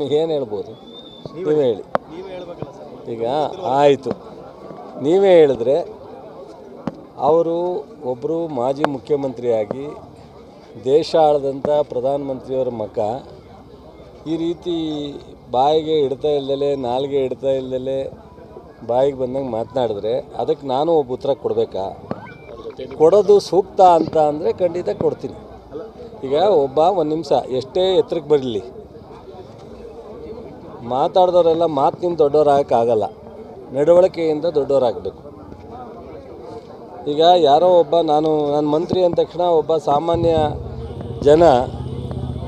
ಏನು ಹೇಳ್ಬೋದು? ನೀವೇ ಹೇಳಿ. ಈಗ ಆಯಿತು. ನೀವೇ ಹೇಳಿದ್ರೆ ಅವರು ಒಬ್ಬರು ಮಾಜಿ ಮುಖ್ಯಮಂತ್ರಿಯಾಗಿ ದೇಶ ಆಳದಂಥ ಪ್ರಧಾನಮಂತ್ರಿಯವರ ಮಗ ಈ ರೀತಿ ಬಾಯಿಗೆ ಇಡ್ತಾ ಇಲ್ದಲೆ ನಾಲ್ಗೆ ಇಡ್ತಾ ಇಲ್ದಲೆ ಬಾಯಿಗೆ ಬಂದಂಗೆ ಮಾತನಾಡಿದ್ರೆ ಅದಕ್ಕೆ ನಾನು ಒಬ್ಬ ಉತ್ತರ ಕೊಡಬೇಕಾ? ಕೊಡೋದು ಸೂಕ್ತ ಅಂತ ಅಂದರೆ ಖಂಡಿತ ಕೊಡ್ತೀನಿ. ಈಗ ಒಬ್ಬ ಒಂದು ನಿಮಿಷ ಎಷ್ಟೇ ಎತ್ತರಕ್ಕೆ ಬರಲಿ. ಮಾತಾಡಿದವರೆಲ್ಲ ಮಾತಿನಿಂದ ದೊಡ್ಡವರಾಗಕ್ಕಾಗಲ್ಲ ನಡವಳಿಕೆಯಿಂದ ದೊಡ್ಡವರಾಗಬೇಕು. ಈಗ ಯಾರೋ ಒಬ್ಬ ನಾನು ನಾನು ಮಂತ್ರಿ ಅಂದ ತಕ್ಷಣ ಒಬ್ಬ ಸಾಮಾನ್ಯ ಜನ,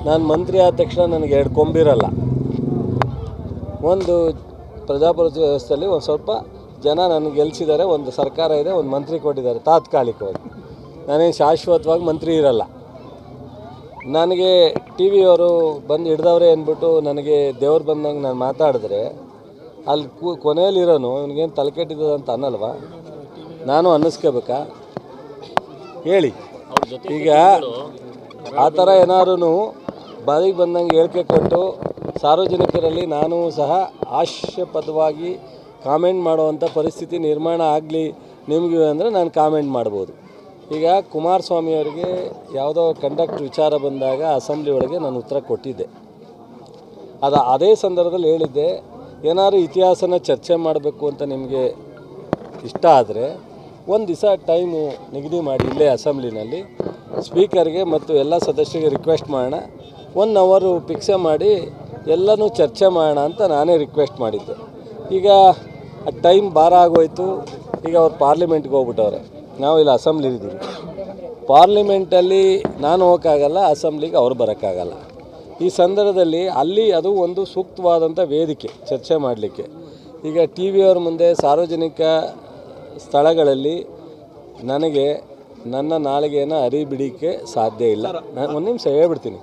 ನಾನು ಮಂತ್ರಿ ಆದ ತಕ್ಷಣ ನನಗೆ ಎರಡು ಕೊಂಬಿರಲ್ಲ. ಒಂದು ಪ್ರಜಾಪ್ರಭುತ್ವ ವ್ಯವಸ್ಥೆಯಲ್ಲಿ ಒಂದು ಸ್ವಲ್ಪ ಜನ ನನಗೆ ಗೆಲ್ಲಿಸಿದ್ದಾರೆ ಒಂದು ಸರ್ಕಾರ ಇದೆ, ಒಂದು ಮಂತ್ರಿ ಕೊಟ್ಟಿದ್ದಾರೆ, ತಾತ್ಕಾಲಿಕವಾಗಿ. ನಾನೇನು ಶಾಶ್ವತವಾಗಿ ಮಂತ್ರಿ ಇರಲ್ಲ. ನನಗೆ ಟಿ ವಿಯವರು ಬಂದು ಹಿಡ್ದವ್ರೆ ಅಂದ್ಬಿಟ್ಟು ನನಗೆ ದೇವ್ರು ಬಂದಂಗೆ ನಾನು ಮಾತಾಡಿದ್ರೆ, ಅಲ್ಲಿ ಕೊನೆಯಲ್ಲಿರೋನು, ಇವನಿಗೇನು ತಲೆ ಕೆಟ್ಟಿದ್ದದ ಅಂತ ಅನ್ನಲ್ವಾ? ನಾನು ಅನ್ನಿಸ್ಕೋಬೇಕಾ? ಹೇಳಿ. ಈಗ ಆ ಥರ ಏನಾದ್ರು ಬಾಧಿಗೆ ಬಂದಂಗೆ ಹೇಳಿಕೆ ಕೊಟ್ಟು ಸಾರ್ವಜನಿಕರಲ್ಲಿ ನಾನು ಸಹ ಹಾಸ್ಯಪದವಾಗಿ ಕಾಮೆಂಟ್ ಮಾಡುವಂಥ ಪರಿಸ್ಥಿತಿ ನಿರ್ಮಾಣ ಆಗಲಿ ನಿಮಗೆ ಅಂದರೆ ನಾನು ಕಾಮೆಂಟ್ ಮಾಡ್ಬೋದು. ಈಗ ಕುಮಾರಸ್ವಾಮಿ ಅವರಿಗೆ ಯಾವುದೋ ಕಂಡಕ್ಟ್ ವಿಚಾರ ಬಂದಾಗ ಅಸೆಂಬ್ಲಿ ಒಳಗೆ ನಾನು ಉತ್ತರ ಕೊಟ್ಟಿದ್ದೆ. ಅದು ಅದೇ ಸಂದರ್ಭದಲ್ಲಿ ಹೇಳಿದ್ದೆ, ಏನಾದರೂ ಇತಿಹಾಸನ ಚರ್ಚೆ ಮಾಡಬೇಕು ಅಂತ ನಿಮಗೆ ಇಷ್ಟ ಆದರೆ ಒಂದು ದಿವಸ ಟೈಮು ನಿಗದಿ ಮಾಡಿ ಇಲ್ಲೇ ಅಸೆಂಬ್ಲಿನಲ್ಲಿ ಸ್ಪೀಕರ್ಗೆ ಮತ್ತು ಎಲ್ಲ ಸದಸ್ಯರಿಗೆ ರಿಕ್ವೆಸ್ಟ್ ಮಾಡೋಣ. ಒನ್ ಅವರು ಫಿಕ್ಸೆ ಮಾಡಿ ಎಲ್ಲನೂ ಚರ್ಚೆ ಮಾಡೋಣ ಅಂತ ನಾನೇ ರಿಕ್ವೆಸ್ಟ್ ಮಾಡಿದ್ದೆ. ಈಗ ಆ ಟೈಮ್ ಭಾರ ಆಗೋಯ್ತು. ಈಗ ಅವ್ರು ಪಾರ್ಲಿಮೆಂಟ್ಗೆ ಹೋಗ್ಬಿಟ್ಟವ್ರೆ. ನಾವು ಇಲ್ಲಿ ಅಸೆಂಬ್ಲಿ ಇದ್ದೀವಿ. ಪಾರ್ಲಿಮೆಂಟಲ್ಲಿ ನಾನು ಹೋಗೋಕ್ಕಾಗಲ್ಲ, ಅಸೆಂಬ್ಲಿಗೆ ಅವ್ರು ಬರೋಕ್ಕಾಗಲ್ಲ. ಈ ಸಂದರ್ಭದಲ್ಲಿ ಅಲ್ಲಿ ಅದು ಒಂದು ಸೂಕ್ತವಾದಂಥ ವೇದಿಕೆ ಚರ್ಚೆ ಮಾಡಲಿಕ್ಕೆ. ಈಗ ಟಿ ವಿಯವ್ರ ಮುಂದೆ ಸಾರ್ವಜನಿಕ ಸ್ಥಳಗಳಲ್ಲಿ ನನಗೆ ನನ್ನ ನಾಲಿಗೆಯನ್ನು ಅರಿಬಿಡಿಕೆ ಸಾಧ್ಯ ಇಲ್ಲ. ನಾನು ಒಂದು ನಿಮಿಷ ಹೇಳ್ಬಿಡ್ತೀನಿ.